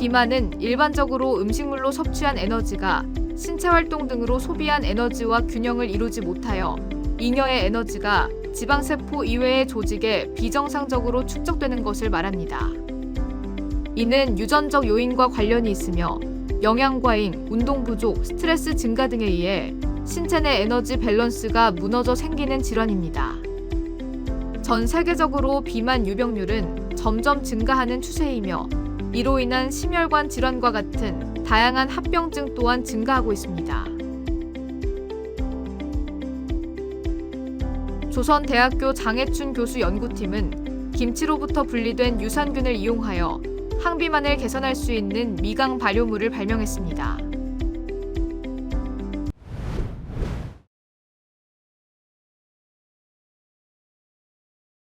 비만은 일반적으로 음식물로 섭취한 에너지가 신체 활동 등으로 소비한 에너지와 균형을 이루지 못하여 잉여의 에너지가 지방세포 이외의 조직에 비정상적으로 축적되는 것을 말합니다. 이는 유전적 요인과 관련이 있으며 영양 과잉, 운동 부족, 스트레스 증가 등에 의해 신체 내 에너지 밸런스가 무너져 생기는 질환입니다. 전 세계적으로 비만 유병률은 점점 증가하는 추세이며 이로 인한 심혈관 질환과 같은 다양한 합병증 또한 증가하고 있습니다. 조선대학교 장해춘 교수 연구팀은 김치로부터 분리된 유산균을 이용하여 항비만을 개선할 수 있는 미강 발효물을 발명했습니다.